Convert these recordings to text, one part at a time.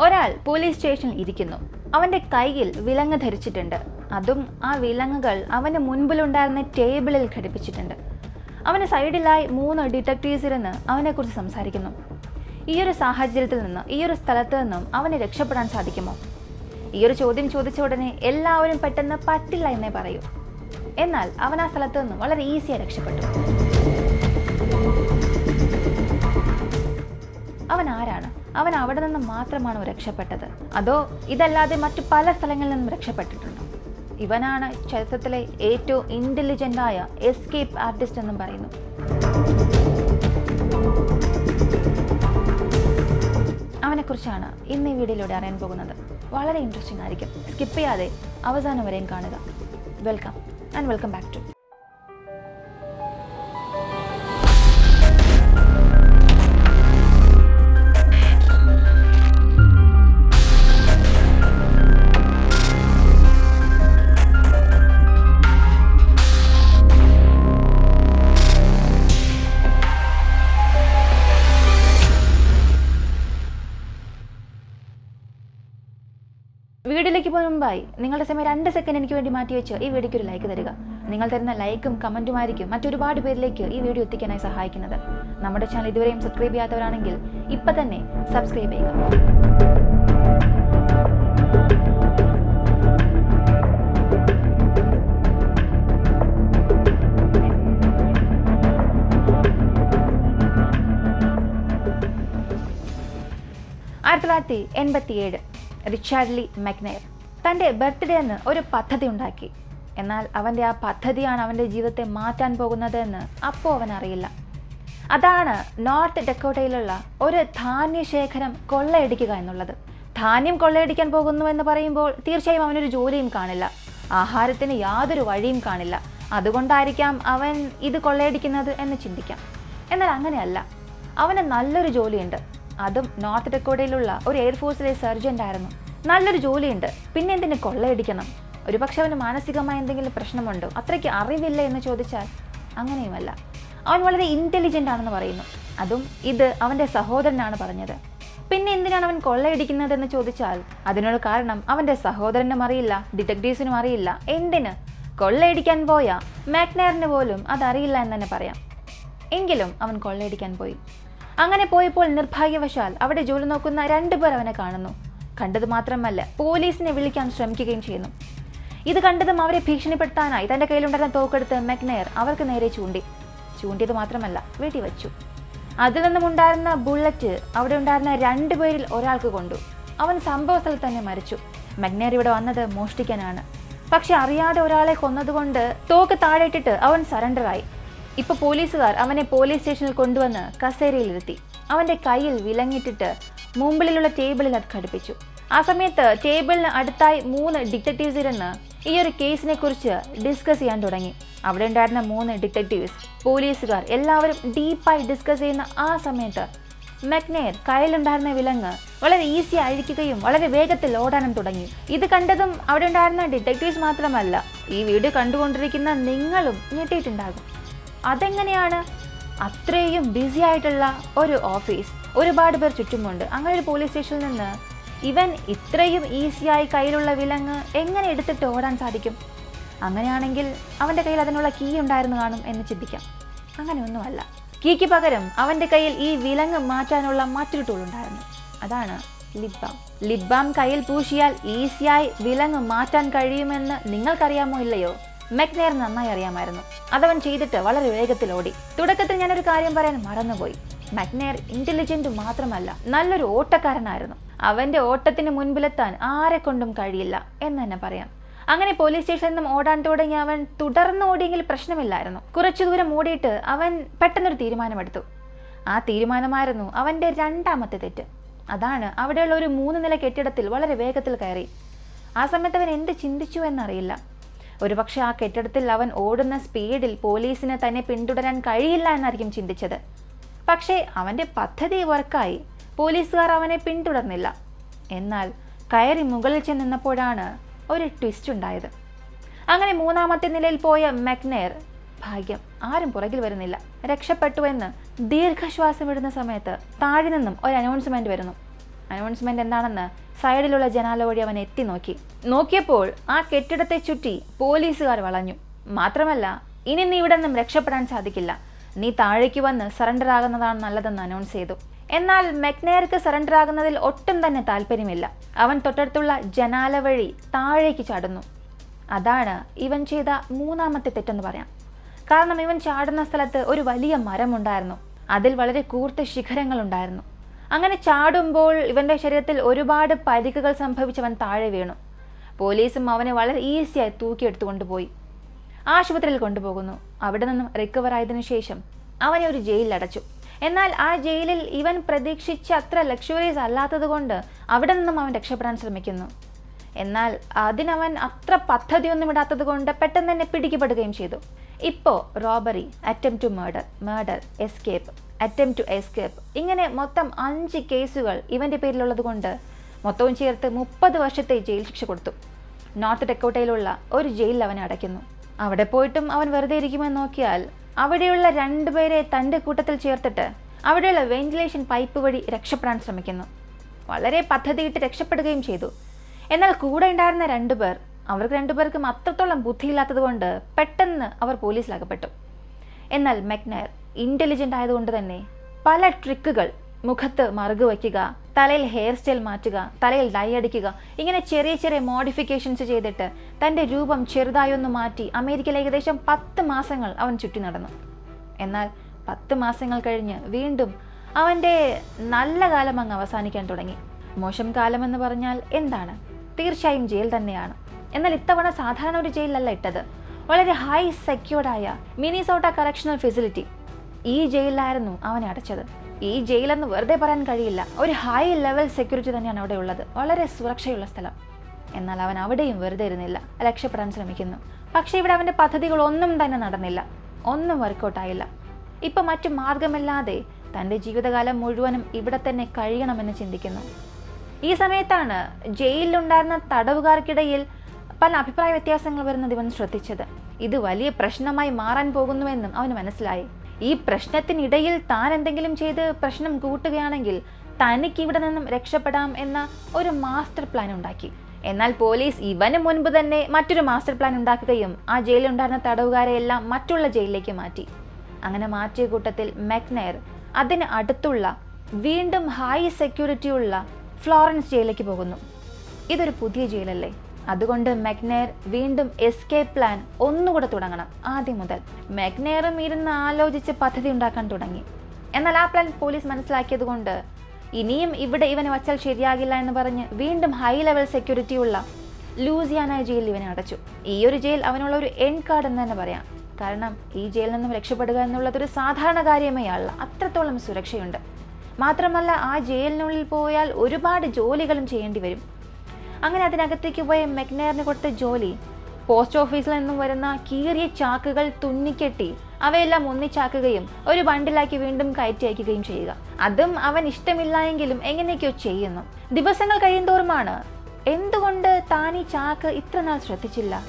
ഒരാൾ പോലീസ് സ്റ്റേഷനിൽ ഇരിക്കുന്നു. അവന്റെ കയ്യിൽ വിലങ്ങ് ധരിച്ചിട്ടുണ്ട്. അതും ആ വിലങ്ങുകൾ അവന്റെ മുൻപിലുണ്ടായിരുന്ന ടേബിളിൽ ഘടിപ്പിച്ചിട്ടുണ്ട്. അവന് സൈഡിലായി മൂന്ന് ഡിറ്റക്റ്റീവ്സ് ഇരുന്ന് അവനെക്കുറിച്ച് സംസാരിക്കുന്നു. ഈ ഒരു സാഹചര്യത്തിൽ നിന്ന് ഈ ഒരു സ്ഥലത്ത് നിന്നും അവനെ രക്ഷപ്പെടാൻ സാധിക്കുമോ? ഈ ഒരു ചോദ്യം ചോദിച്ച ഉടനെ എല്ലാവരും പെട്ടെന്ന് പറ്റില്ല എന്നേ പറയൂ. എന്നാൽ അവൻ ആ സ്ഥലത്ത് നിന്നും വളരെ ഈസിയായി രക്ഷപ്പെട്ടു. അവൻ ആരാണ്? അവൻ അവിടെ നിന്ന് മാത്രമാണോ രക്ഷപ്പെട്ടത്. അതോ ഇതല്ലാതെ മറ്റു പല സ്ഥലങ്ങളിൽ നിന്നും രക്ഷപ്പെട്ടിട്ടുണ്ടോ? ഇവനാണ് ചരിത്രത്തിലെ ഏറ്റവും ഇന്റലിജന്റ് ആയ എസ്കേപ്പ് ആർട്ടിസ്റ്റ് എന്നും പറയുന്നു. അവനെക്കുറിച്ചാണ് ഇന്ന് ഈ വീഡിയോയിലൂടെ അറിയാൻ പോകുന്നത്. വളരെ ഇൻട്രസ്റ്റിംഗ് ആയിരിക്കും. സ്കിപ്പ് ചെയ്യാതെ അവസാനം വരെയും കാണുക. Welcome and welcome back to വീഡിയോയിലേക്ക് പോകുന്ന മുമ്പായി നിങ്ങളുടെ സമയം രണ്ട് സെക്കൻഡ് എനിക്ക് വേണ്ടി മാറ്റി വെച്ചോ ഈ വീഡിയോയ്ക്ക് ഒരു ലൈക്ക് തരിക. നിങ്ങൾ തരുന്ന ലൈക്കും കമന്റുമായിരിക്കും മറ്റൊരുപാട് പേരിലേക്ക് ഈ വീഡിയോ എത്തിക്കാനായി സഹായിക്കുന്നത്. നമ്മുടെ ചാനൽ ഇതുവരെയും സബ്സ്ക്രൈബ് ചെയ്യാത്തവരാണെങ്കിൽ ഇപ്പം തന്നെ സബ്സ്ക്രൈബ് ചെയ്യുക. ആയിരത്തി തൊള്ളായിരത്തി എൺപത്തിയേഴ്. റിച്ചാർഡ് ലി മെക്നെയർ തന്റെ ബർത്ത്ഡേ എന്ന് ഒരു പദ്ധതി ഉണ്ടാക്കി. എന്നാൽ അവന്റെ ആ പദ്ധതിയാണ് അവന്റെ ജീവിതത്തെ മാറ്റാൻ പോകുന്നത് എന്ന് അപ്പോൾ അവൻ അറിയില്ല. അതാണ് നോർത്ത് ഡെക്കോട്ടയിലുള്ള ഒരു ധാന്യശേഖരം കൊള്ളയടിക്കുക എന്നുള്ളത്. ധാന്യം കൊള്ളയടിക്കാൻ പോകുന്നു എന്ന് പറയുമ്പോൾ തീർച്ചയായും അവനൊരു ജോലിയും കാണില്ല. ആഹാരത്തിന് യാതൊരു വഴിയും കാണില്ല. അതുകൊണ്ടായിരിക്കാം അവൻ ഇത് കൊള്ളയടിക്കുന്നത് എന്ന് ചിന്തിക്കാം. എന്നാൽ അങ്ങനെയല്ല. അവന് നല്ലൊരു ജോലിയുണ്ട്. അതും നോർത്ത് ഡെക്കോഡയിലുള്ള ഒരു എയർഫോഴ്സിലെ സർജന്റ് ആയിരുന്നു നല്ലൊരു ജോലിയുണ്ട്. പിന്നെ എന്തിനെ കൊള്ളയടിക്കണം? ഒരു പക്ഷെ അവന് മാനസികമായ എന്തെങ്കിലും പ്രശ്നമുണ്ടോ? അത്രയ്ക്ക് അറിവില്ല എന്ന് ചോദിച്ചാൽ അങ്ങനെയുമല്ല. അവൻ വളരെ ഇന്റലിജന്റ് ആണെന്ന് പറയുന്നു. അതും ഇത് അവന്റെ സഹോദരനാണ് പറഞ്ഞത്. പിന്നെ എന്തിനാണ് അവൻ കൊള്ളയടിക്കുന്നതെന്ന് ചോദിച്ചാൽ അതിനുള്ള കാരണം അവന്റെ സഹോദരനും അറിയില്ല ഡിറ്റക്റ്റീവ്സിനും അറിയില്ല. എന്തിന്? കൊള്ളയടിക്കാൻ പോയാ? മാക്നയറിന് പോലും അതറിയില്ല എന്ന് തന്നെ പറയാം. എങ്കിലും അവൻ കൊള്ളയടിക്കാൻ പോയി. അങ്ങനെ പോയപ്പോൾ നിർഭാഗ്യവശാൽ അവിടെ ജോലി നോക്കുന്ന രണ്ടുപേർ അവനെ കാണുന്നു. കണ്ടത് മാത്രമല്ല പോലീസിനെ വിളിക്കാൻ ശ്രമിക്കുകയും ചെയ്യുന്നു. ഇത് കണ്ടതും അവരെ ഭീഷണിപ്പെടുത്താനായി തന്റെ കയ്യിലുണ്ടായിരുന്ന തോക്കെടുത്ത് മെക്നെയർ അവർക്ക് നേരെ ചൂണ്ടി. ചൂണ്ടിയത് മാത്രമല്ല വെടിവെച്ചു. വെച്ചു അതിൽ നിന്നും ഉണ്ടായിരുന്ന ബുള്ളറ്റ് അവിടെ ഉണ്ടായിരുന്ന രണ്ടുപേരിൽ ഒരാൾക്ക് കൊണ്ടു. അവൻ സംഭവ സ്ഥലത്ത് തന്നെ മരിച്ചു. മെഗ്നെയർ ഇവിടെ വന്നത് മോഷ്ടിക്കാനാണ്. പക്ഷെ അറിയാതെ ഒരാളെ കൊന്നതുകൊണ്ട് തോക്ക് താഴെയിട്ടിട്ട് അവൻ സറണ്ടറായി ഇപ്പൊ പോലീസുകാർ അവനെ പോലീസ് സ്റ്റേഷനിൽ കൊണ്ടുവന്ന് കസേരയിലിരുത്തി. അവന്റെ കയ്യിൽ വിലങ്ങിട്ടിട്ട് മുമ്പിലുള്ള ടേബിളിൽ അത് ഘടിപ്പിച്ചു. ആ സമയത്ത് ടേബിളിന് അടുത്തായി മൂന്ന് ഡിറ്റക്റ്റീവ്സ് ഇരുന്ന് ഈ ഒരു കേസിനെ കുറിച്ച് ഡിസ്കസ് ചെയ്യാൻ തുടങ്ങി. അവിടെ ഉണ്ടായിരുന്ന മൂന്ന് ഡിറ്റക്റ്റീവ്സ്. പോലീസുകാർ എല്ലാവരും ഡീപ്പായി ഡിസ്കസ് ചെയ്യുന്ന ആ സമയത്ത് മെക്നെയർ കയ്യിലുണ്ടായിരുന്ന വിലങ്ങ് വളരെ ഈസി അഴിക്കുകയും വളരെ വേഗത്തിൽ ഓടാനും തുടങ്ങി. ഇത് കണ്ടതും അവിടെ ഉണ്ടായിരുന്ന ഡിറ്റക്റ്റീവ്സ് മാത്രമല്ല ഈ വീഡിയോ കണ്ടുകൊണ്ടിരിക്കുന്ന നിങ്ങളും ഞെട്ടിയിട്ടുണ്ടാകും. അതെങ്ങനെയാണ്? അത്രയും ബിസി ആയിട്ടുള്ള ഒരു ഓഫീസ് ഒരുപാട് പേർ ചുറ്റുമുണ്ട്. അങ്ങനെ ഒരു പോലീസ് സ്റ്റേഷനിൽ നിന്ന് ഇവൻ ഇത്രയും ഈസിയായി കയ്യിലുള്ള വിലങ്ങ് എങ്ങനെ എടുത്തിട്ട് ഓടാൻ സാധിക്കും? അങ്ങനെയാണെങ്കിൽ അവന്റെ കയ്യിൽ അതിനുള്ള കീ ഉണ്ടായിരുന്നു കാണും എന്ന് ചിന്തിക്കാം. അങ്ങനെയൊന്നുമല്ല കീക്ക് പകരം അവന്റെ കയ്യിൽ ഈ വിലങ്ങ് മാറ്റാനുള്ള മറ്റൊരു ടൂൾ ഉണ്ടായിരുന്നു. അതാണ് ലിബാം ലിബാം കയ്യിൽ പൂശിയാൽ ഈസിയായി വിലങ്ങ് മാറ്റാൻ കഴിയുമെന്ന് നിങ്ങൾക്കറിയാമോ ഇല്ലയോ? മെക്നെയർ നന്നായി അറിയാമായിരുന്നു. അതവൻ ചെയ്തിട്ട് വളരെ വേഗത്തിൽ ഓടി. തുടക്കത്തിൽ ഞാനൊരു കാര്യം പറയാൻ മറന്നുപോയി. മക്നെയർ ഇന്റലിജന്റ് മാത്രമല്ല നല്ലൊരു ഓട്ടക്കാരനായിരുന്നു. അവന്റെ ഓട്ടത്തിന് മുൻപിലെത്താൻ ആരെ കൊണ്ടും കഴിയില്ല എന്ന് തന്നെ പറയാം. അങ്ങനെ പോലീസ് സ്റ്റേഷനിൽ നിന്നും ഓടാൻ തുടങ്ങി അവൻ തുടർന്ന് ഓടിയെങ്കിൽ പ്രശ്നമില്ലായിരുന്നു. കുറച്ചു ദൂരം ഓടിയിട്ട് അവൻ പെട്ടെന്നൊരു തീരുമാനമെടുത്തു. ആ തീരുമാനമായിരുന്നു അവന്റെ രണ്ടാമത്തെ തെറ്റ്. അതാണ് അവിടെയുള്ള ഒരു മൂന്ന് നില കെട്ടിടത്തിൽ വളരെ വേഗത്തിൽ കയറി. ആ സമയത്ത് അവൻ എന്ത് ചിന്തിച്ചു എന്നറിയില്ല. ഒരുപക്ഷെ ആ കെട്ടിടത്തിൽ അവൻ ഓടുന്ന സ്പീഡിൽ പോലീസിന് തന്നെ പിന്തുടരാൻ കഴിയില്ല എന്നായിരിക്കും ചിന്തിച്ചത്. പക്ഷേ അവന്റെ പദ്ധതി വർക്കായി. പോലീസുകാർ അവനെ പിന്തുടർന്നില്ല. എന്നാൽ കയറി മുകളിൽ ചെന്ന് നിന്നപ്പോഴാണ് ഒരു ട്വിസ്റ്റ് ഉണ്ടായത്. അങ്ങനെ മൂന്നാമത്തെ നിലയിൽ പോയ മെക്നെയർ ഭാഗ്യം ആരും പുറകിൽ വരുന്നില്ല. രക്ഷപ്പെട്ടു എന്ന് ദീർഘശ്വാസം ഇടുന്ന സമയത്ത് താഴെ നിന്നും ഒരു അനൗൺസ്മെന്റ് വരുന്നു. അനൗൺസ്മെന്റ് എന്താണെന്ന് സൈഡിലുള്ള ജനാല വഴി അവൻ എത്തി നോക്കി. നോക്കിയപ്പോൾ ആ കെട്ടിടത്തെ ചുറ്റി പോലീസുകാർ വളഞ്ഞു. മാത്രമല്ല ഇനി നീ ഇവിടെ നിന്നും രക്ഷപ്പെടാൻ സാധിക്കില്ല. നീ താഴേക്ക് വന്ന് സറണ്ടർ ആകുന്നതാണ് നല്ലതെന്ന് അനൗൺസ് ചെയ്തു. എന്നാൽ മെക്നേർക്ക് സറണ്ടർ ആകുന്നതിൽ ഒട്ടും തന്നെ താല്പര്യമില്ല. അവൻ തൊട്ടടുത്തുള്ള ജനാല വഴി താഴേക്ക് ചാടുന്നു. അതാണ് ഇവൻ ചെയ്ത മൂന്നാമത്തെ തെറ്റെന്ന് പറയാം. കാരണം ഇവൻ ചാടുന്ന സ്ഥലത്ത് ഒരു വലിയ മരമുണ്ടായിരുന്നു. അതിൽ വളരെ കൂർത്ത ശിഖരങ്ങളുണ്ടായിരുന്നു. അങ്ങനെ ചാടുമ്പോൾ ഇവന്റെ ശരീരത്തിൽ ഒരുപാട് പരിക്കുകൾ സംഭവിച്ചവൻ താഴെ വീണു. പോലീസും അവനെ വളരെ ഈസിയായി തൂക്കിയെടുത്തു കൊണ്ടുപോയി. ആശുപത്രിയിൽ കൊണ്ടുപോകുന്നു. അവിടെ നിന്നും റിക്കവർ ആയതിനു ശേഷം അവനെ ഒരു ജയിലിൽ അടച്ചു. എന്നാൽ ആ ജയിലിൽ ഇവൻ പ്രതീക്ഷിച്ച അത്ര ലക്ഷറീസ് അല്ലാത്തത് കൊണ്ട് അവിടെ നിന്നും അവൻ രക്ഷപ്പെടാൻ ശ്രമിക്കുന്നു. എന്നാൽ അതിനവൻ അത്ര പദ്ധതിയൊന്നും ഇടാത്തത് കൊണ്ട് പെട്ടെന്ന് തന്നെ പിടിക്കപ്പെടുകയും ചെയ്തു. ഇപ്പോൾ robbery attempt to murder murder escape attempt to escape ഇങ്ങനെ മൊത്തം അഞ്ച് കേസുകൾ ഇവന്റെ പേരിലുള്ളത് കൊണ്ട് മൊത്തവും ചേർത്ത് മുപ്പത് വർഷത്തെ ജയിൽ ശിക്ഷ കൊടുത്തു. നോർത്ത് ടെക്കോട്ടയിലുള്ള ഒരു ജയിലിൽ അവനെ അടയ്ക്കുന്നു. അവിടെ പോയിട്ടും അവൻ വെറുതെ ഇരിക്കുമെന്ന് നോക്കിയാൽ അവിടെയുള്ള രണ്ടുപേരെ തന്റെ കൂട്ടത്തിൽ ചേർത്തിട്ട് അവിടെയുള്ള വെന്റിലേഷൻ പൈപ്പ് വഴി രക്ഷപ്പെടാൻ ശ്രമിക്കുന്നു. വളരെ പദ്ധതിയിട്ട് രക്ഷപ്പെടുകയും ചെയ്തു. എന്നാൽ കൂടെ ഉണ്ടായിരുന്ന രണ്ടുപേർ അവർക്ക് രണ്ടുപേർക്കും അത്രത്തോളം ബുദ്ധിയില്ലാത്തത് കൊണ്ട് പെട്ടെന്ന് അവർ പോലീസിലകപ്പെട്ടു എന്നാൽ മെക്നയർ ഇന്റലിജന്റ് ആയതുകൊണ്ട് തന്നെ പല ട്രിക്കുകൾ മുഖത്ത് മറുകു വയ്ക്കുക തലയിൽ ഹെയർ സ്റ്റൈൽ മാറ്റുക തലയിൽ ഡൈ അടിക്കുക ഇങ്ങനെ ചെറിയ ചെറിയ മോഡിഫിക്കേഷൻസ് ചെയ്തിട്ട് തന്റെ രൂപം ചെറുതായൊന്ന് മാറ്റി അമേരിക്കയിൽ ഏകദേശം പത്ത് മാസങ്ങൾ അവൻ ചുറ്റി നടന്നു. എന്നാൽ പത്ത് മാസങ്ങൾ കഴിഞ്ഞ് വീണ്ടും അവന്റെ നല്ല കാലം അങ്ങ് അവസാനിക്കാൻ തുടങ്ങി. മോശം കാലമെന്ന് പറഞ്ഞാൽ എന്താണ്? തീർച്ചയായും ജയിൽ തന്നെയാണ്. എന്നാൽ ഇത്തവണ സാധാരണ ഒരു ജയിലല്ല ഇട്ടത്. വളരെ ഹൈ സെക്യൂർഡായ മിനിസോട്ട കറക്ഷണൽ ഫെസിലിറ്റി ഈ ജയിലിലായിരുന്നു അവനെ അടച്ചത്. ഈ ജയിലെന്ന് വെറുതെ പറയാൻ കഴിയില്ല. ഒരു ഹൈ ലെവൽ സെക്യൂരിറ്റി തന്നെയാണ് അവിടെ ഉള്ളത്. വളരെ സുരക്ഷയുള്ള സ്ഥലം. എന്നാൽ അവൻ അവിടെയും വെറുതെ ഇരുന്നില്ല. രക്ഷപ്പെടാൻ ശ്രമിക്കുന്നു. പക്ഷേ ഇവിടെ അവന്റെ പദ്ധതികളൊന്നും തന്നെ നടന്നില്ല. ഒന്നും വർക്കൗട്ടായില്ല ഇപ്പം മറ്റു മാർഗമില്ലാതെ തന്റെ ജീവിതകാലം മുഴുവനും ഇവിടെ തന്നെ കഴിയണമെന്ന് ചിന്തിക്കുന്നു. ഈ സമയത്താണ് ജയിലിലുണ്ടായിരുന്ന തടവുകാർക്കിടയിൽ പല അഭിപ്രായ വ്യത്യാസങ്ങൾ വരുന്നത് ഇവൻ ശ്രദ്ധിച്ചത്. ഇത് വലിയ പ്രശ്നമായി മാറാൻ പോകുന്നുവെന്നും അവന് മനസ്സിലായി. ഈ പ്രശ്നത്തിനിടയിൽ താൻ എന്തെങ്കിലും ചെയ്ത് പ്രശ്നം കൂട്ടുകയാണെങ്കിൽ തനിക്ക് ഇവിടെ നിന്നും രക്ഷപ്പെടാം എന്ന ഒരു മാസ്റ്റർ പ്ലാൻ ഉണ്ടാക്കി. എന്നാൽ പോലീസ് ഇവന് മുൻപ് തന്നെ മറ്റൊരു മാസ്റ്റർ പ്ലാൻ ഉണ്ടാക്കുകയും ആ ജയിലിലുണ്ടായിരുന്ന തടവുകാരെ എല്ലാം മറ്റുള്ള ജയിലിലേക്ക് മാറ്റി. അങ്ങനെ മാറ്റിയ കൂട്ടത്തിൽ മെക്നെയർ അതിന് അടുത്തുള്ള വീണ്ടും ഹൈ സെക്യൂരിറ്റിയുള്ള ഫ്ലോറൻസ് ജയിലിലേക്ക് പോകുന്നു. ഇതൊരു പുതിയ ജയിലല്ലേ? അതുകൊണ്ട് മെഗ്നെയർ വീണ്ടും എസ്കേപ്പ് പ്ലാൻ ഒന്നുകൂടെ തുടങ്ങണം ആദ്യം മുതൽ. മെഗ്നെയറും ഇരുന്ന് ആലോചിച്ച് പദ്ധതി ഉണ്ടാക്കാൻ തുടങ്ങി. എന്നാൽ ആ പ്ലാൻ പോലീസ് മനസ്സിലാക്കിയത് കൊണ്ട് ഇനിയും ഇവിടെ ഇവനെ വച്ചാൽ ശരിയാകില്ല എന്ന് പറഞ്ഞ് വീണ്ടും ഹൈ ലെവൽ സെക്യൂരിറ്റി ഉള്ള ലൂസിയാന ജയിലിൽ ഇവനെ അടച്ചു. ഈ ഒരു ജയിൽ അവനുള്ള ഒരു എൻ കാർഡ് എന്ന് തന്നെ പറയാം. കാരണം ഈ ജയിലിൽ നിന്നും രക്ഷപ്പെടുക എന്നുള്ളത് ഒരു സാധാരണ കാര്യമേ അല്ല. അത്രത്തോളം സുരക്ഷയുണ്ട്. മാത്രമല്ല ആ ജയിലിനുള്ളിൽ പോയാൽ ഒരുപാട് ജോലികളും ചെയ്യേണ്ടി വരും. അങ്ങനെ അതിനകത്തേക്ക് പോയ മെഗ്നയറിന് കൊടുത്ത ജോലി. പോസ്റ്റ് ഓഫീസിൽ നിന്നും വരുന്ന കീറിയ ചാക്കുകൾ തുന്നിക്കെട്ടി. അവയെല്ലാം ഒന്നിച്ചാക്കുകയും ഒരു ബണ്ടിലാക്കി വീണ്ടും കയറ്റി അയക്കുകയും ചെയ്യുക. അതും അവൻ ഇഷ്ടമില്ല എങ്കിലും എങ്ങനെയൊക്കെയോ ചെയ്യുന്നു. ദിവസങ്ങൾ കഴിയുന്തോറുമാണ്. എന്തുകൊണ്ട് താൻ ഈ ചാക്ക് ഇത്ര നാൾ ശ്രദ്ധിച്ചില്ല?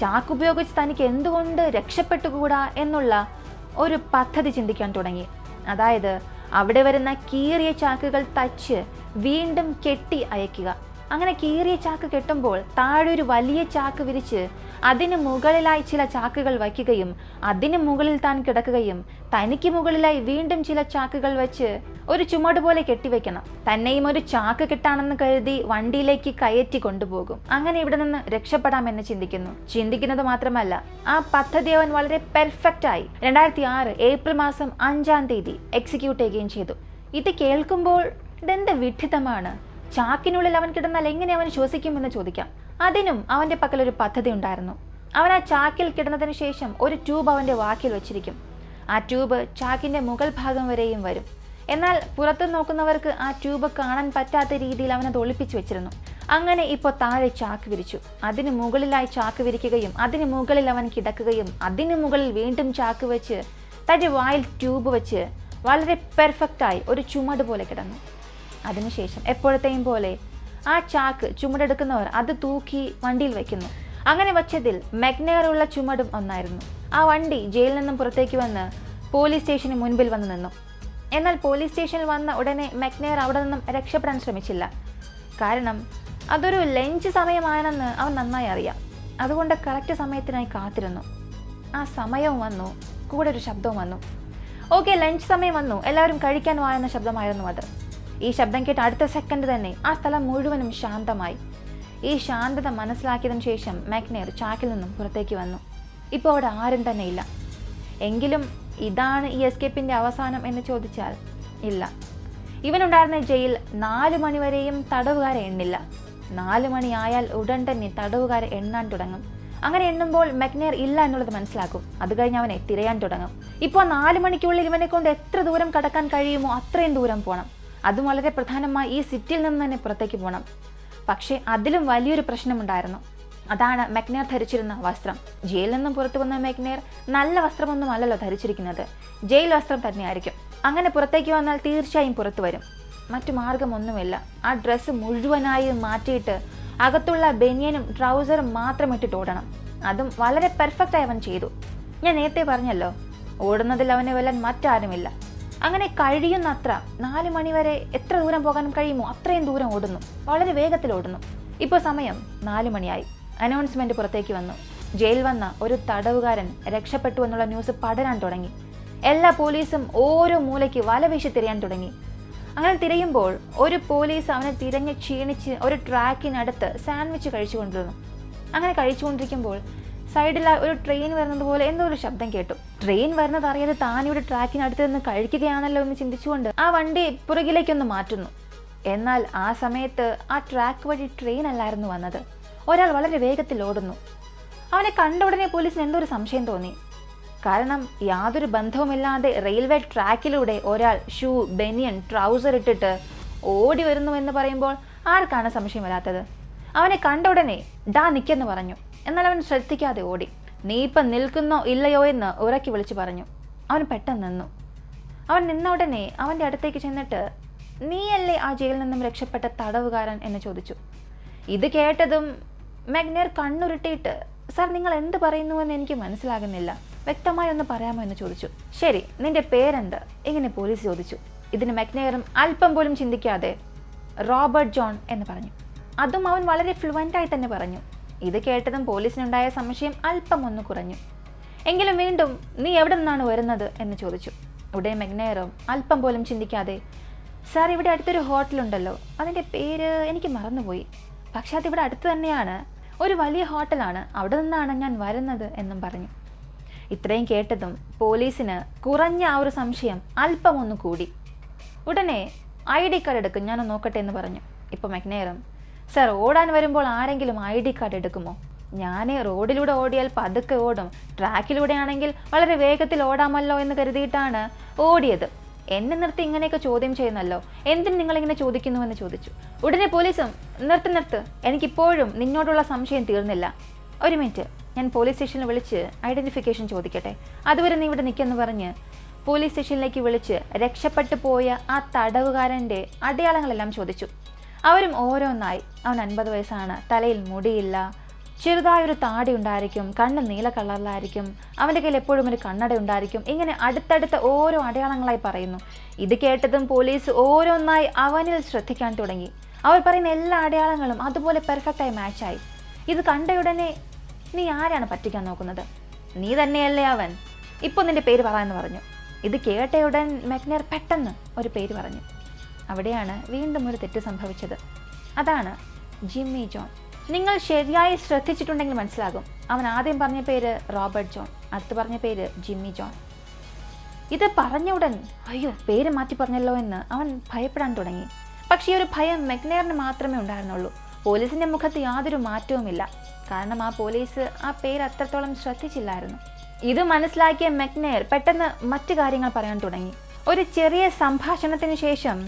ചാക്ക് ഉപയോഗിച്ച് തനിക്ക് എന്തുകൊണ്ട് രക്ഷപ്പെട്ടുകൂടാ എന്നുള്ള ഒരു പദ്ധതി ചിന്തിക്കാൻ തുടങ്ങി. അതായത് അവിടെ വരുന്ന കീറിയ ചാക്കുകൾ തച്ച് വീണ്ടും കെട്ടി അയക്കുക. അങ്ങനെ കീറിയ ചാക്ക് കെട്ടുമ്പോൾ താഴൊരു വലിയ ചാക്ക് വിരിച്ച് അതിന് മുകളിലായി ചില ചാക്കുകൾ വയ്ക്കുകയും അതിന് മുകളിൽ താൻ കിടക്കുകയും തനിക്ക് മുകളിലായി വീണ്ടും ചില ചാക്കുകൾ വെച്ച് ഒരു ചുമട് പോലെ കെട്ടിവെക്കണം തന്നെയും ഒരു ചാക്ക് കെട്ടാണെന്ന് കരുതി വണ്ടിയിലേക്ക് കയറ്റി കൊണ്ടുപോകും. അങ്ങനെ ഇവിടെ നിന്ന് രക്ഷപ്പെടാമെന്ന് ചിന്തിക്കുന്നു. ചിന്തിക്കുന്നത് മാത്രമല്ല ആ പദ്ധതി അവൻ വളരെ പെർഫെക്റ്റ് ആയി രണ്ടായിരത്തി ആറ് ഏപ്രിൽ മാസം അഞ്ചാം തീയതി എക്സിക്യൂട്ട് ചെയ്യുകയും ചെയ്തു. ഇത് കേൾക്കുമ്പോൾ ഇതെന്ത് വിഡ്ഢിതമാണ് ചാക്കിനുള്ളിൽ അവൻ കിടന്നാൽ എങ്ങനെ അവൻ ശ്വസിക്കുമെന്ന് ചോദിക്കാം. അതിനും അവന്റെ പക്കൽ ഒരു പദ്ധതി ഉണ്ടായിരുന്നു. അവൻ ആ ചാക്കിൽ കിടന്നതിന് ശേഷം ഒരു ട്യൂബ് അവന്റെ വാക്കിൽ വെച്ചിരിക്കും. ആ ട്യൂബ് ചാക്കിന്റെ മുകൾ ഭാഗം വരെയും വരും. എന്നാൽ പുറത്ത് നോക്കുന്നവർക്ക് ആ ട്യൂബ് കാണാൻ പറ്റാത്ത രീതിയിൽ അവനത് ഒളിപ്പിച്ചു വെച്ചിരുന്നു. അങ്ങനെ ഇപ്പോൾ താഴെ ചാക്ക് വിരിച്ചു. അതിന് മുകളിലായി ചാക്ക് വിരിക്കുകയും അതിന് മുകളിൽ അവൻ കിടക്കുകയും അതിന് മുകളിൽ വീണ്ടും ചാക്ക് വെച്ച് തന്റെ വായിൽ ട്യൂബ് വെച്ച് വളരെ പെർഫെക്റ്റായി ഒരു ചുമട് പോലെ കിടന്നു. അതിനുശേഷം എപ്പോഴത്തെയും പോലെ ആ ചാക്ക് ചുമടെടുക്കുന്നവർ അത് തൂക്കി വണ്ടിയിൽ വെക്കുന്നു. അങ്ങനെ വച്ചതിൽ മെഗ്നയറുള്ള ചുമടും ഒന്നായിരുന്നു. ആ വണ്ടി ജയിലിൽ നിന്നും പുറത്തേക്ക് വന്ന് പോലീസ് സ്റ്റേഷന് മുൻപിൽ വന്ന് നിന്നു. എന്നാൽ പോലീസ് സ്റ്റേഷനിൽ വന്ന ഉടനെ മെഗ്നയർ അവിടെ നിന്നും രക്ഷപ്പെടാൻ ശ്രമിച്ചില്ല. കാരണം അതൊരു ലഞ്ച് സമയമാണെന്ന് അവൻ നന്നായി അറിയാം. അതുകൊണ്ട് കറക്റ്റ് സമയത്തിനായി കാത്തിരുന്നു. ആ സമയവും വന്നു. കൂടെ ഒരു ശബ്ദവും വന്നു. ഓക്കെ ലഞ്ച് സമയം വന്നു. എല്ലാവരും കഴിക്കാൻ വായെന്ന ശബ്ദമായിരുന്നു അത്. ഈ ശബ്ദം കേട്ട് അടുത്ത സെക്കൻഡ് തന്നെ ആ സ്ഥലം മുഴുവനും ശാന്തമായി. ഈ ശാന്തത മനസ്സിലാക്കിയതിനു ശേഷം മാഗ്നേർ ചാക്കിൽ നിന്നും പുറത്തേക്ക് വന്നു. ഇപ്പോൾ അവിടെ ആരും തന്നെ ഇല്ല. എങ്കിലും ഇതാണ് ഈ എസ്കേപ്പിന്റെ അവസാനം എന്ന് ചോദിച്ചാൽ ഇല്ല. ഇവനുണ്ടായിരുന്ന ജയിൽ നാല് മണിവരെയും തടവുകാരെ എണ്ണില്ല. നാല് മണിയായാൽ ഉടൻ തന്നെ തടവുകാരെ എണ്ണാൻ തുടങ്ങും. അങ്ങനെ എണ്ണുമ്പോൾ മെഗ്നേർ ഇല്ല എന്നുള്ളത് മനസ്സിലാക്കും. അത് കഴിഞ്ഞ് അവനെ തിരയാൻ തുടങ്ങും. ഇപ്പോൾ നാല് മണിക്കുള്ളിൽ ഇവനെ കൊണ്ട് എത്ര ദൂരം കടക്കാൻ കഴിയുമോ അത്രയും ദൂരം പോകണം അതും വളരെ പ്രധാനമായി ഈ സിറ്റിയിൽ നിന്ന് തന്നെ പുറത്തേക്ക് പോകണം പക്ഷേ അതിലും വലിയൊരു പ്രശ്നമുണ്ടായിരുന്നു. അതാണ് മെക്നേർ ധരിച്ചിരുന്ന വസ്ത്രം. ജയിലിൽ നിന്നും പുറത്തു വന്ന മെക്നേർ നല്ല വസ്ത്രമൊന്നും അല്ലല്ലോ ധരിച്ചിരിക്കുന്നത്. ജയിൽ വസ്ത്രം തന്നെയായിരിക്കും. അങ്ങനെ പുറത്തേക്ക് വന്നാൽ തീർച്ചയായും പുറത്തു വരും. മറ്റു മാർഗമൊന്നുമില്ല. ആ ഡ്രസ്സ് മുഴുവനായി മാറ്റിയിട്ട് അകത്തുള്ള ബനിയനും ട്രൗസറും മാത്രം ഇട്ടിട്ട് ഓടണം. അതും വളരെ പെർഫെക്റ്റായി അവൻ ചെയ്തു. ഞാൻ നേരത്തെ പറഞ്ഞല്ലോ ഓടുന്നതിൽ അവനെ വെല്ലാൻ മറ്റാരുമില്ല. അങ്ങനെ കഴിയുന്നത്ര നാല് മണിവരെ എത്ര ദൂരം പോകാൻ കഴിയുമോ അത്രയും ദൂരം ഓടുന്നു. വളരെ വേഗത്തിൽ ഓടുന്നു. ഇപ്പോൾ സമയം നാല് മണിയായി. അനൗൺസ്മെന്റ് പുറത്തേക്ക് വന്നു. ജയിൽ വന്ന ഒരു തടവുകാരൻ രക്ഷപ്പെട്ടു എന്നുള്ള ന്യൂസ് പടരാൻ തുടങ്ങി. എല്ലാ പോലീസും ഓരോ മൂലയ്ക്ക് വലവീശി തിരയാൻ തുടങ്ങി. അങ്ങനെ തിരയുമ്പോൾ ഒരു പോലീസ് അവനെ തിരഞ്ഞ് ക്ഷീണിച്ച് ഒരു ട്രാക്കിനടുത്ത് സാൻഡ്വിച്ച് കഴിച്ചുകൊണ്ടിരുന്നു. അങ്ങനെ കഴിച്ചുകൊണ്ടിരിക്കുമ്പോൾ സൈഡിൽ ഒരു ട്രെയിൻ വരുന്നത് പോലെ എന്തോ ഒരു ശബ്ദം കേട്ടു. ട്രെയിൻ വരുന്നത് അറിയാതെ താനിവിടെ ട്രാക്കിനടുത്ത് നിന്ന് കഴിക്കുകയാണല്ലോ എന്ന് ചിന്തിച്ചുകൊണ്ട് ആ വണ്ടി പുറകിലേക്കൊന്ന് മാറ്റുന്നു. എന്നാൽ ആ സമയത്ത് ആ ട്രാക്ക് വഴി ട്രെയിൻ അല്ലായിരുന്നു വന്നത്. ഒരാൾ വളരെ വേഗത്തിൽ ഓടുന്നു. അവനെ കണ്ട ഉടനെ പോലീസിന് എന്തൊരു സംശയം തോന്നി. കാരണം യാതൊരു ബന്ധവുമില്ലാതെ റെയിൽവേ ട്രാക്കിലൂടെ ഒരാൾ ഷൂ ബെനിയൻ ട്രൗസർ ഇട്ടിട്ട് ഓടി വരുന്നു എന്ന് പറയുമ്പോൾ ആർക്കാണ് സംശയം വരാത്തത്? അവനെ കണ്ട ഉടനെ ഡാ നിക്കെന്ന് പറഞ്ഞു. എന്നാൽ അവൻ ശ്രദ്ധിക്കാതെ ഓടി. നീ ഇപ്പം നിൽക്കുന്നോ ഇല്ലയോ എന്ന് ഉറക്കി വിളിച്ചു പറഞ്ഞു. അവൻ പെട്ടെന്ന് നിന്നു. അവൻ നിന്ന ഉടനെ അവന്റെ അടുത്തേക്ക് ചെന്നിട്ട് നീയല്ലേ ആ ജയിലിൽ നിന്നും രക്ഷപ്പെട്ട തടവുകാരൻ? എന്ന് ചോദിച്ചു. ഇത് കേട്ടതും മെഗ്നർ കണ്ണുരുട്ടിയിട്ട് സാർ നിങ്ങൾ എന്ത് പറയുന്നുവെന്ന് എനിക്ക് മനസ്സിലാകുന്നില്ല. വ്യക്തമായി ഒന്ന് പറയാമോ എന്ന് ചോദിച്ചു. ശരി നിന്റെ പേരെന്ത്? ഇങ്ങനെ പോലീസ് ചോദിച്ചു. ഇതിന് മെഗ്നേറും അല്പം പോലും ചിന്തിക്കാതെ റോബർട്ട് ജോൺ എന്ന് പറഞ്ഞു. അതും അവൻ വളരെ ഫ്ലുവന്റായി തന്നെ പറഞ്ഞു. ഇത് കേട്ടതും പോലീസിനുണ്ടായ സംശയം അല്പം ഒന്ന് കുറഞ്ഞു. എങ്കിലും വീണ്ടും നീ എവിടെ നിന്നാണ് വരുന്നത്? എന്ന് ചോദിച്ചു. ഉടനെ മെഗ്നയറും അല്പം പോലും ചിന്തിക്കാതെ. സാർ ഇവിടെ അടുത്തൊരു ഹോട്ടലുണ്ടല്ലോ. അതിന്റെ പേര് എനിക്ക് മറന്നുപോയി. പക്ഷേ അതിവിടെ അടുത്ത് തന്നെയാണ്. ഒരു വലിയ ഹോട്ടലാണ്. അവിടെ നിന്നാണ് ഞാൻ വരുന്നത് എന്നും പറഞ്ഞു. ഇത്രയും കേട്ടതും പോലീസിന് കുറഞ്ഞ ആ ഒരു സംശയം അല്പം ഒന്ന് കൂടി. ഉടനെ ഐ ഡി കാർഡ് എടുക്കും ഞാൻ നോക്കട്ടെ എന്ന് പറഞ്ഞു. ഇപ്പോൾ മെഗ്നേറും സർ ഓടാൻ വരുമ്പോൾ ആരെങ്കിലും ഐ ഡി കാർഡ് എടുക്കുമോ? ഞാൻ റോഡിലൂടെ ഓടിയാൽ പതുക്കെ ഓടും. ട്രാക്കിലൂടെ ആണെങ്കിൽ വളരെ വേഗത്തിൽ ഓടാമല്ലോ എന്ന് കരുതിയിട്ടാണ് ഓടിയത്. എന്നെ നിർത്തി ഇങ്ങനെയൊക്കെ ചോദ്യം ചെയ്യുന്നല്ലോ. എന്തിന് നിങ്ങളിങ്ങനെ ചോദിക്കുന്നുവെന്ന് ചോദിച്ചു. ഉടനെ പോലീസും നിർത്ത് നിർത്ത്. എനിക്കിപ്പോഴും നിന്നോടുള്ള സംശയം തീർന്നില്ല. ഒരു മിനിറ്റ്. ഞാൻ പോലീസ് സ്റ്റേഷനിൽ വിളിച്ച് ഐഡന്റിഫിക്കേഷൻ ചോദിക്കട്ടെ? അതുവരെ നീ ഇവിടെ നിൽക്കുമെന്ന് പറഞ്ഞ് പോലീസ് സ്റ്റേഷനിലേക്ക് വിളിച്ച് രക്ഷപ്പെട്ടു പോയ ആ തടവുകാരന്റെ അടയാളങ്ങളെല്ലാം ചോദിച്ചു. അവരും ഓരോന്നായി. അവൻ അൻപത് വയസ്സാണ്. തലയിൽ മുടിയില്ല. ചെറുതായൊരു താടി ഉണ്ടായിരിക്കും. കണ്ണ് നീല കളറിലായിരിക്കും. അവന്റെ കയ്യിൽ എപ്പോഴും ഒരു കണ്ണട ഉണ്ടായിരിക്കും. ഇങ്ങനെ അടുത്തടുത്ത ഓരോ അടയാളങ്ങളായി പറയുന്നു. ഇത് കേട്ടതും പോലീസ് ഓരോന്നായി അവനിൽ ശ്രദ്ധിക്കാൻ തുടങ്ങി. അവർ പറയുന്ന എല്ലാ അടയാളങ്ങളും അതുപോലെ പെർഫെക്റ്റായി മാച്ചായി ഇത് കണ്ടയുടനെ നീ ആരാണ് പറ്റിക്കാൻ നോക്കുന്നത്? നീ തന്നെയല്ലേ അവൻ? ഇപ്പോൾ നിന്റെ പേര് പറയാമെന്ന് പറഞ്ഞു. ഇത് കേട്ടയുടൻ മെഗ്നർ പെട്ടെന്ന് ഒരു പേര് പറഞ്ഞു. അവിടെയാണ് വീണ്ടും ഒരു തെറ്റ് സംഭവിച്ചത്. അതാണ് ജിമ്മി ജോൺ. നിങ്ങൾ ശരിയായി ശ്രദ്ധിച്ചിട്ടുണ്ടെങ്കിൽ മനസ്സിലാകും. അവൻ ആദ്യം പറഞ്ഞ പേര് റോബർട്ട് ജോൺ അടുത്ത് പറഞ്ഞ പേര് ജിമ്മി ജോൺ. ഇത് പറഞ്ഞ ഉടൻ അയ്യോ പേര് മാറ്റി പറഞ്ഞല്ലോ എന്ന് അവൻ ഭയപ്പെടാൻ തുടങ്ങി. പക്ഷേ ഈ ഒരു ഭയം മെഗ്നേറിന് മാത്രമേ ഉണ്ടായിരുന്നുള്ളൂ. പോലീസിന്റെ മുഖത്ത് യാതൊരു മാറ്റവുമില്ല. കാരണം ആ പോലീസ് ആ പേര് അത്രത്തോളം ശ്രദ്ധിച്ചില്ലായിരുന്നു. ഇത് മനസ്സിലാക്കിയ മെഗ്നേർ പെട്ടെന്ന് മറ്റു കാര്യങ്ങൾ പറയാൻ തുടങ്ങി. ഒരു ചെറിയ സംഭാഷണത്തിന് ശേഷം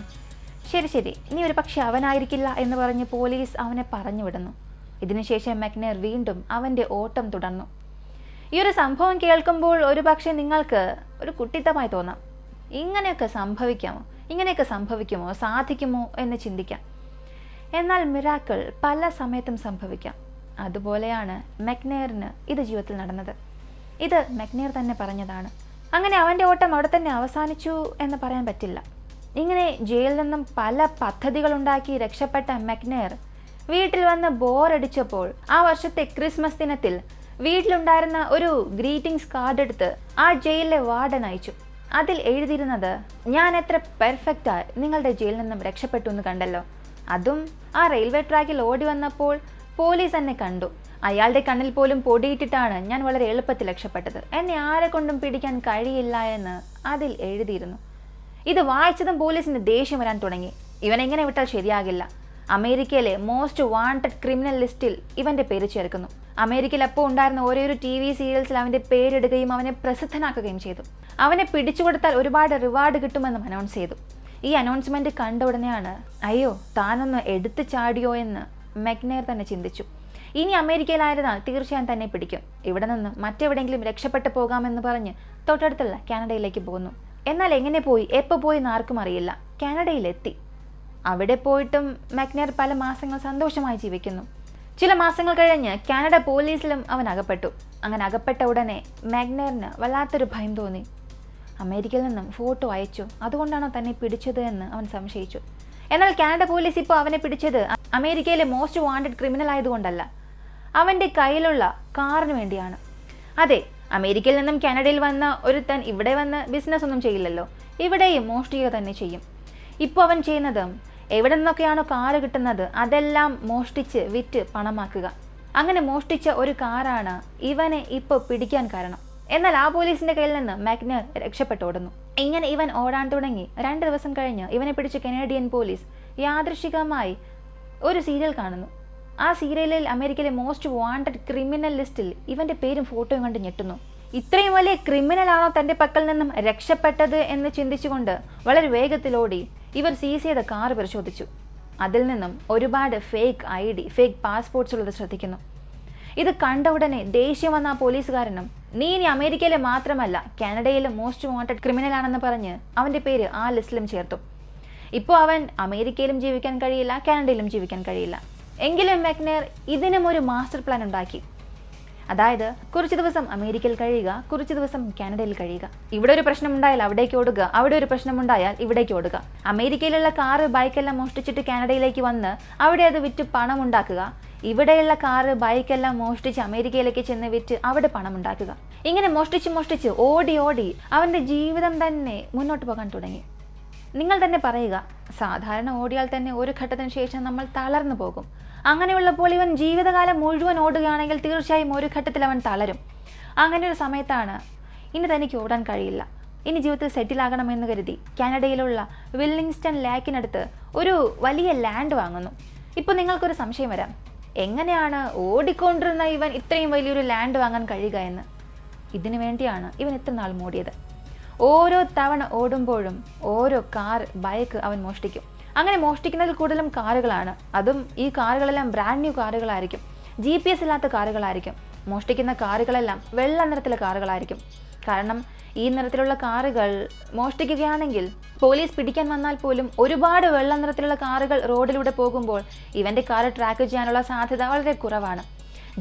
ശരി ശരി. ഇനി ഒരു പക്ഷെ അവനായിരിക്കില്ല എന്ന് പറഞ്ഞ് പോലീസ് അവനെ പറഞ്ഞു വിടുന്നു ഇതിനുശേഷം മെക്നേർ വീണ്ടും അവന്റെ ഓട്ടം തുടർന്നു. ഈ ഒരു സംഭവം കേൾക്കുമ്പോൾ ഒരു പക്ഷേ നിങ്ങൾക്ക് ഒരു കുട്ടിത്തമായി തോന്നാം. ഇങ്ങനെയൊക്കെ സംഭവിക്കാമോ? ഇങ്ങനെയൊക്കെ സംഭവിക്കുമോ? സാധിക്കുമോ എന്ന് ചിന്തിക്കാം. എന്നാൽ മിറാക്കൾ പല സമയത്തും സംഭവിക്കാം. അതുപോലെയാണ് മെക്നേറിന് ഇത് ജീവിതത്തിൽ നടന്നത്. ഇത് മെക്നേർ തന്നെ പറഞ്ഞതാണ്. അങ്ങനെ അവന്റെ ഓട്ടം അവിടെ തന്നെ അവസാനിച്ചു എന്ന് പറയാൻ പറ്റില്ല. ഇങ്ങനെ ജയിലിൽ നിന്നും പല പദ്ധതികളുണ്ടാക്കി രക്ഷപ്പെട്ട മെക്നെയർ വീട്ടിൽ വന്ന് ബോറടിച്ചപ്പോൾ ആ വർഷത്തെ ക്രിസ്മസ് ദിനത്തിൽ വീട്ടിലുണ്ടായിരുന്ന ഒരു ഗ്രീറ്റിംഗ്സ് കാർഡ് എടുത്ത് ആ ജയിലിലെ വാർഡൻ അയച്ചു. അതിൽ എഴുതിയിരുന്നത് ഞാൻ എത്ര പെർഫെക്റ്റായി നിങ്ങളുടെ ജയിലിൽ നിന്നും രക്ഷപ്പെട്ടു എന്ന് കണ്ടല്ലോ. അതും ആ റെയിൽവേ ട്രാക്കിൽ ഓടി വന്നപ്പോൾ പോലീസ് എന്നെ കണ്ടു. അയാളുടെ കണ്ണിൽ പോലും പൊടിയിട്ടിട്ടാണ് ഞാൻ വളരെ എളുപ്പത്തിൽ രക്ഷപ്പെട്ടത്. എന്നെ ആരെ കൊണ്ടും പിടിക്കാൻ കഴിയില്ല എന്ന് അതിൽ എഴുതിയിരുന്നു. ഇത് വായിച്ചതും പോലീസിന് ദേഷ്യം വരാൻ തുടങ്ങി. ഇവൻ എങ്ങനെ വിട്ടാൽ ശരിയാകില്ല. അമേരിക്കയിലെ മോസ്റ്റ് വാണ്ടഡ് ക്രിമിനൽ ലിസ്റ്റിൽ ഇവന്റെ പേര് ചേർക്കുന്നു. അമേരിക്കയിൽ അപ്പോൾ ഉണ്ടായിരുന്ന ഓരോ ടി വി സീരിയൽസിൽ അവന്റെ പേരിടുകയും അവനെ പ്രസിദ്ധനാക്കുകയും ചെയ്തു. അവനെ പിടിച്ചുകൊടുത്താൽ ഒരുപാട് റിവാർഡ് കിട്ടുമെന്നും അനൗൺസ് ചെയ്തു. ഈ അനൗൺസ്മെന്റ് കണ്ട ഉടനെയാണ് അയ്യോ താനൊന്ന് എടുത്തു ചാടിയോ എന്ന് മെഗ്നേർ തന്നെ ചിന്തിച്ചു. ഇനി അമേരിക്കയിലായിരുന്നാൽ തീർച്ചയായും തന്നെ പിടിക്കും. ഇവിടെ നിന്ന് മറ്റെവിടെയെങ്കിലും രക്ഷപ്പെട്ടു പോകാമെന്ന് പറഞ്ഞ് തൊട്ടടുത്തുള്ള കാനഡയിലേക്ക് പോന്നു. എന്നാൽ എങ്ങനെ പോയി? എപ്പോൾ പോയി എന്ന് ആർക്കും അറിയില്ല. കാനഡയിലെത്തി. അവിടെ പോയിട്ടും മക്നർ പല മാസങ്ങൾ സന്തോഷമായി ജീവിക്കുന്നു. ചില മാസങ്ങൾ കഴിഞ്ഞ് കാനഡ പോലീസിലും അവൻ അകപ്പെട്ടു. അങ്ങനെ അകപ്പെട്ട ഉടനെ മാഗ്നറിന് വല്ലാത്തൊരു ഭയം തോന്നി. അമേരിക്കയിൽ നിന്നും ഫോട്ടോ അയച്ചു. അതുകൊണ്ടാണോ തന്നെ പിടിച്ചത് എന്ന് അവൻ സംശയിച്ചു. എന്നാൽ കാനഡ പോലീസ് ഇപ്പോൾ അവനെ പിടിച്ചത് അമേരിക്കയിലെ മോസ്റ്റ് വാണ്ടഡ് ക്രിമിനൽ ആയതുകൊണ്ടല്ല. അവന്റെ കയ്യിലുള്ള കാറിന് വേണ്ടിയാണ്. അതെ അമേരിക്കയിൽ നിന്നും കാനഡയിൽ വന്ന ഒരുത്തൻ ഇവിടെ വന്ന് ബിസിനസ് ഒന്നും ചെയ്യില്ലല്ലോ. ഇവിടെയും മോഷ്ടിക്കുക തന്നെ ചെയ്യും. ഇപ്പോൾ അവൻ ചെയ്യുന്നത് എവിടെ നിന്നൊക്കെയാണോ കാറ് കിട്ടുന്നത് അതെല്ലാം മോഷ്ടിച്ച് വിറ്റ് പണമാക്കുക. അങ്ങനെ മോഷ്ടിച്ച ഒരു കാറാണ് ഇവനെ ഇപ്പോൾ പിടിക്കാൻ കാരണം. എന്നാൽ ആ പോലീസിന്റെ കയ്യിൽ നിന്ന് മാഗ്നർ രക്ഷപ്പെട്ടോടുന്നു ഇങ്ങനെ ഇവൻ ഓടാൻ തുടങ്ങി. രണ്ട് ദിവസം കഴിഞ്ഞ് ഇവനെ പിടിച്ച കനേഡിയൻ പോലീസ് യാദൃശികമായി ഒരു സീരിയൽ കാണുന്നു. ആ സീരിയലിൽ അമേരിക്കയിലെ മോസ്റ്റ് വാണ്ടഡ് ക്രിമിനൽ ലിസ്റ്റിൽ ഇവന്റെ പേരും ഫോട്ടോയും കണ്ട് ഞെട്ടുന്നു. ഇത്രയും വലിയ ക്രിമിനൽ ആണോ തന്റെ പക്കൽ നിന്നും രക്ഷപ്പെട്ടത് എന്ന് ചിന്തിച്ചുകൊണ്ട് വളരെ വേഗത്തിലോടി ഇവർ സീസ് ചെയ്ത കാർ പരിശോധിച്ചു. അതിൽ നിന്നും ഒരുപാട് fake I D fake passports ഉള്ളത് ശ്രദ്ധിക്കുന്നു. ഇത് കണ്ട ഉടനെ ദേഷ്യം വന്ന ആ പോലീസുകാരനും നീ ഇനി അമേരിക്കയിലെ മാത്രമല്ല കാനഡയിലെ മോസ്റ്റ് വാണ്ടഡ് ക്രിമിനൽ ആണെന്ന് പറഞ്ഞ് അവന്റെ പേര് ആ ലിസ്റ്റിലും ചേർത്തു. ഇപ്പോൾ അവൻ അമേരിക്കയിലും ജീവിക്കാൻ കഴിയില്ല കാനഡയിലും ജീവിക്കാൻ കഴിയില്ല. എങ്കിലും മെക്നേർ ഇതിനും ഒരു മാസ്റ്റർ പ്ലാൻ ഉണ്ടാക്കി. അതായത് കുറച്ച് ദിവസം അമേരിക്കയിൽ കഴിയുക കുറച്ച് ദിവസം കാനഡയിൽ കഴിയുക. ഇവിടെ ഒരു പ്രശ്നം ഉണ്ടായാൽ അവിടേക്ക് ഓടുക അവിടെ ഒരു പ്രശ്നം ഉണ്ടായാൽ ഇവിടേക്ക് ഓടുക. അമേരിക്കയിലുള്ള കാറ് ബൈക്കെല്ലാം മോഷ്ടിച്ചിട്ട് കാനഡയിലേക്ക് വന്ന് അവിടെ അത് വിറ്റ് പണം ഉണ്ടാക്കുക. ഇവിടെയുള്ള കാറ് ബൈക്കെല്ലാം മോഷ്ടിച്ച് അമേരിക്കയിലേക്ക് ചെന്ന് വിറ്റ് അവിടെ പണം ഉണ്ടാക്കുക. ഇങ്ങനെ മോഷ്ടിച്ച് മോഷ്ടിച്ച് ഓടി ഓടി അവന്റെ ജീവിതം തന്നെ മുന്നോട്ട് പോകാൻ തുടങ്ങി. നിങ്ങൾ തന്നെ പറയുക സാധാരണ ഓടിയാൽ തന്നെ ഒരു ഘട്ടത്തിന് ശേഷം നമ്മൾ തളർന്നു പോകും. അങ്ങനെയുള്ളപ്പോൾ ഇവൻ ജീവിതകാലം മുഴുവൻ ഓടുകയാണെങ്കിൽ തീർച്ചയായും ഒരു ഘട്ടത്തിൽ അവൻ തളരും. അങ്ങനെ ഒരു സമയത്താണ് ഇനി തനിക്ക് ഓടാൻ കഴിയില്ല. ഇനി ജീവിതത്തിൽ സെറ്റിൽ ആകണമെന്ന് കരുതി കാനഡയിലുള്ള വില്ലിങ്സ്റ്റൺ ലാക്കിനടുത്ത് ഒരു വലിയ ലാൻഡ് വാങ്ങുന്നു. ഇപ്പോൾ നിങ്ങൾക്കൊരു സംശയം വരാം. എങ്ങനെയാണ് ഓടിക്കൊണ്ടിരുന്ന ഇവൻ ഇത്രയും വലിയൊരു ലാൻഡ് വാങ്ങാൻ കഴിയുക എന്ന്? ഇതിനു വേണ്ടിയാണ് ഇവൻ ഇത്ര നാൾ മൂടിയത്. ഓരോ തവണ ഓടുമ്പോഴും ഓരോ കാർ ബൈക്ക് അവൻ മോഷ്ടിക്കും. അങ്ങനെ മോഷ്ടിക്കുന്നതിൽ കൂടുതലും കാറുകളാണ്. അതും ഈ കാറുകളെല്ലാം ബ്രാൻഡ് ന്യൂ കാറുകളായിരിക്കും. ജി പി എസ് ഇല്ലാത്ത കാറുകളായിരിക്കും. മോഷ്ടിക്കുന്ന കാറുകളെല്ലാം വെള്ള നിറത്തിലെ കാറുകളായിരിക്കും. കാരണം ഈ നിറത്തിലുള്ള കാറുകൾ മോഷ്ടിക്കുകയാണെങ്കിൽ പോലീസ് പിടിക്കാൻ വന്നാൽ പോലും ഒരുപാട് വെള്ള നിറത്തിലുള്ള കാറുകൾ റോഡിലൂടെ പോകുമ്പോൾ ഇവന്റെ കാർ ട്രാക്ക് ചെയ്യാനുള്ള സാധ്യത വളരെ കുറവാണ്.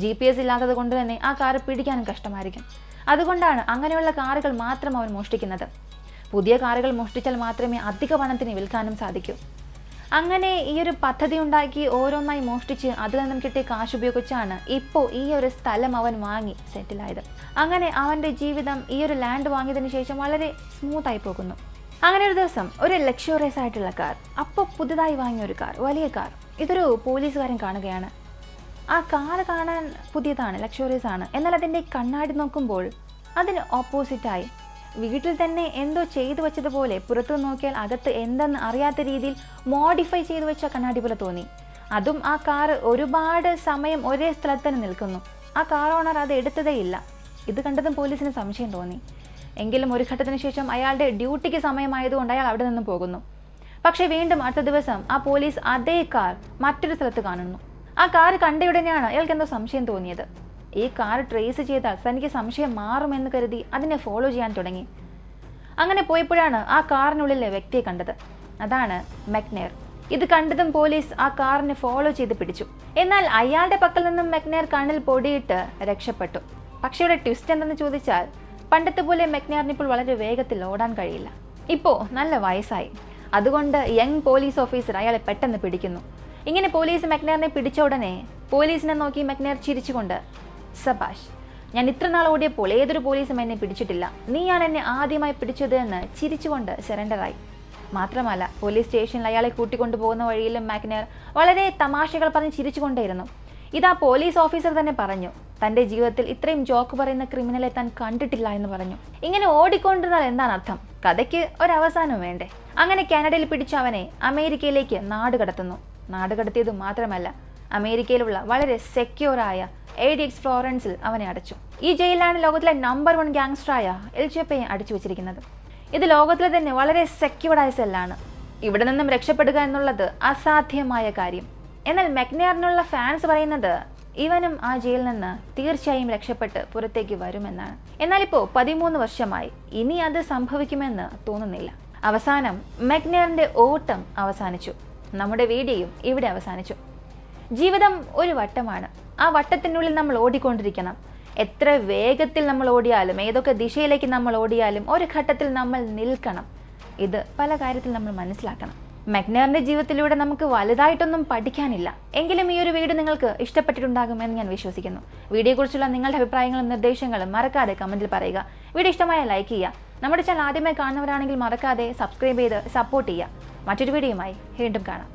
ജി പി എസ് ഇല്ലാത്തത് കൊണ്ട് തന്നെ ആ കാർ പിടിക്കാനും കഷ്ടമായിരിക്കും. അതുകൊണ്ടാണ് അങ്ങനെയുള്ള കാറുകൾ മാത്രം അവൻ മോഷ്ടിക്കുന്നത്. പുതിയ കാറുകൾ മോഷ്ടിച്ചാൽ മാത്രമേ അധിക പണത്തിന് വിൽക്കാനും സാധിക്കൂ. അങ്ങനെ ഈ ഒരു പദ്ധതി ഉണ്ടാക്കി ഓരോന്നായി മോഷ്ടിച്ച് അതിൽ നിന്നും കിട്ടിയ കാശ് ഉപയോഗിച്ചാണ് ഇപ്പോൾ ഈ ഒരു സ്ഥലം അവൻ വാങ്ങി സെറ്റിലായത് അങ്ങനെ അവന്റെ ജീവിതം ഈ ഒരു ലാൻഡ് വാങ്ങിയതിന് ശേഷം വളരെ സ്മൂത്തായി പോകുന്നു. അങ്ങനെ ഒരു ദിവസം ഒരു ലക്ഷറിയസ് ആയിട്ടുള്ള കാർ അപ്പോൾ പുതുതായി വാങ്ങിയ ഒരു കാർ വലിയ കാർ ഇതൊരു പോലീസുകാരൻ കാണുകയാണ്. ആ കാർ കാണാൻ പുതിയതാണ് ലക്ഷറിയസ് ആണ്. എന്നാൽ അതിന്റെ കണ്ണാടി നോക്കുമ്പോൾ അതിന് ഓപ്പോസിറ്റായി വീട്ടിൽ തന്നെ എന്തോ ചെയ്തു വെച്ചതുപോലെ പുറത്തു നോക്കിയാൽ അകത്ത് എന്തെന്ന് അറിയാത്ത രീതിയിൽ മോഡിഫൈ ചെയ്തു വെച്ച കണ്ണാടി പോലെ തോന്നി. അതും ആ കാർ ഒരുപാട് സമയം ഒരേ സ്ഥലത്ത് തന്നെ നിൽക്കുന്നു. ആ കാർ ഓണർ അത് എടുത്തതേ ഇല്ല. ഇത് കണ്ടതും പോലീസിന് സംശയം തോന്നി. എങ്കിലും ഒരു ഘട്ടത്തിന് ശേഷം അയാളുടെ ഡ്യൂട്ടിക്ക് സമയമായതുകൊണ്ട് അയാൾ അവിടെ നിന്ന് പോകുന്നു. പക്ഷേ വീണ്ടും അടുത്ത ദിവസം ആ പോലീസ് അതേ കാർ മറ്റൊരു സ്ഥലത്ത് കാണുന്നു. ആ കാർ കണ്ടയുടനെയാണ് അയാൾക്ക് എന്തോ സംശയം തോന്നിയത്. ഈ കാർ ട്രേസ് ചെയ്താൽ തനിക്ക് സംശയം മാറുമെന്ന് കരുതി അതിനെ ഫോളോ ചെയ്യാൻ തുടങ്ങി. അങ്ങനെ പോയപ്പോഴാണ് ആ കാറിനുള്ളിലെ വ്യക്തിയെ കണ്ടത്. അതാണ് മെക്നേർ ഇത് കണ്ടതും പോലീസ് ആ കാറിനെ ഫോളോ ചെയ്ത് പിടിച്ചു. എന്നാൽ അയാളുടെ പക്കൽ നിന്നും മെക്നേർ കണ്ണിൽ പൊടിയിട്ട് രക്ഷപ്പെട്ടു. പക്ഷേ ഇവിടെ ട്വിസ്റ്റ് എന്തെന്ന് ചോദിച്ചാൽ പണ്ടത്തെ പോലെ മെക്നാറിന് ഇപ്പോൾ വളരെ വേഗത്തിൽ ഓടാൻ കഴിയില്ല. ഇപ്പോൾ നല്ല വയസ്സായി. അതുകൊണ്ട് യങ് പോലീസ് ഓഫീസർ അയാളെ പെട്ടെന്ന് പിടിക്കുന്നു. ഇങ്ങനെ പോലീസ് മെക്നേറിനെ പിടിച്ച ഉടനെ പോലീസിനെ നോക്കി മെക്നേർ ചിരിച്ചുകൊണ്ട് സബാഷ് ഞാൻ ഇത്ര നാൾ ഓടിയപ്പോൾ ഏതൊരു പോലീസും എന്നെ പിടിച്ചിട്ടില്ല. നീയാണ് എന്നെ ആദ്യമായി പിടിച്ചത് എന്ന് ചിരിച്ചുകൊണ്ട് സറണ്ടറായി മാത്രമല്ല പോലീസ് സ്റ്റേഷനിൽ അയാളെ കൂട്ടിക്കൊണ്ടു പോകുന്ന വഴിയിലും മാഗ്നർ വളരെ തമാശകൾ പറഞ്ഞ് ചിരിച്ചുകൊണ്ടേയിരുന്നു. ഇതാ പോലീസ് ഓഫീസർ തന്നെ പറഞ്ഞു തന്റെ ജീവിതത്തിൽ ഇത്രയും ജോക്ക് പറയുന്ന ക്രിമിനലെ താൻ കണ്ടിട്ടില്ല എന്ന് പറഞ്ഞു. ഇങ്ങനെ ഓടിക്കൊണ്ടിരുന്നാൽ എന്താണ് അർത്ഥം? കഥയ്ക്ക് ഒരവസാനം വേണ്ടേ? അങ്ങനെ കാനഡയിൽ പിടിച്ച അവനെ അമേരിക്കയിലേക്ക് നാട് കടത്തുന്നു നാട് കടത്തിയത് മാത്രമല്ല അമേരിക്കയിലുള്ള വളരെ സെക്യൂറായ എ ഡി എക്സ് ഫ്ലോറൻസിൽ അവനെ അടച്ചു. ഈ ജയിലിലാണ് ലോകത്തിലെ നമ്പർ വൺ ഗ്യാങ്സ്റ്ററായ എൽ ചെപ്പയെ അടിച്ചു വെച്ചിരിക്കുന്നത്. ഇത് ലോകത്തിലെ തന്നെ വളരെ സെക്യൂർഡായ സെല്ലാണ് ഇവിടെ നിന്നും രക്ഷപ്പെടുക എന്നുള്ളത് അസാധ്യമായ കാര്യം. എന്നാൽ മെക്നെയറിനുള്ള ഫാൻസ് പറയുന്നത് ഇവനും ആ ജയിലിൽ നിന്ന് തീർച്ചയായും രക്ഷപ്പെട്ട് പുറത്തേക്ക് വരുമെന്നാണ്. എന്നാൽ ഇപ്പോൾ പതിമൂന്ന് വർഷമായി ഇനി അത് സംഭവിക്കുമെന്ന് തോന്നുന്നില്ല. അവസാനം മെക്നെയറിന്റെ ഓട്ടം അവസാനിച്ചു. നമ്മുടെ വീഡിയോയും ഇവിടെ അവസാനിച്ചു. ജീവിതം ഒരു വട്ടമാണ്. ആ വട്ടത്തിനുള്ളിൽ നമ്മൾ ഓടിക്കൊണ്ടിരിക്കണം. എത്ര വേഗത്തിൽ നമ്മൾ ഓടിയാലും ഏതൊക്കെ ദിശയിലേക്ക് നമ്മൾ ഓടിയാലും ഒരു ഘട്ടത്തിൽ നമ്മൾ നിൽക്കണം. ഇത് പല കാര്യത്തിൽ നമ്മൾ മനസ്സിലാക്കണം. മെഗ്നറിന്റെ ജീവിതത്തിലൂടെ നമുക്ക് വലുതായിട്ടൊന്നും പഠിക്കാനില്ല. എങ്കിലും ഈ ഒരു വീഡിയോ നിങ്ങൾക്ക് ഇഷ്ടപ്പെട്ടിട്ടുണ്ടാകുമെന്ന് ഞാൻ വിശ്വസിക്കുന്നു. വീഡിയോയെക്കുറിച്ചുള്ള നിങ്ങളുടെ അഭിപ്രായങ്ങളും നിർദ്ദേശങ്ങളും മറക്കാതെ കമന്റിൽ പറയുക. വീഡിയോ ഇഷ്ടമായ ലൈക്ക് ചെയ്യുക. നമ്മുടെ ചാനൽ ആദ്യമായി കാണുന്നവരാണെങ്കിൽ മറക്കാതെ സബ്സ്ക്രൈബ് ചെയ്ത് സപ്പോർട്ട് ചെയ്യുക. മറ്റൊരു വീഡിയോയുമായി വീണ്ടും കാണാം.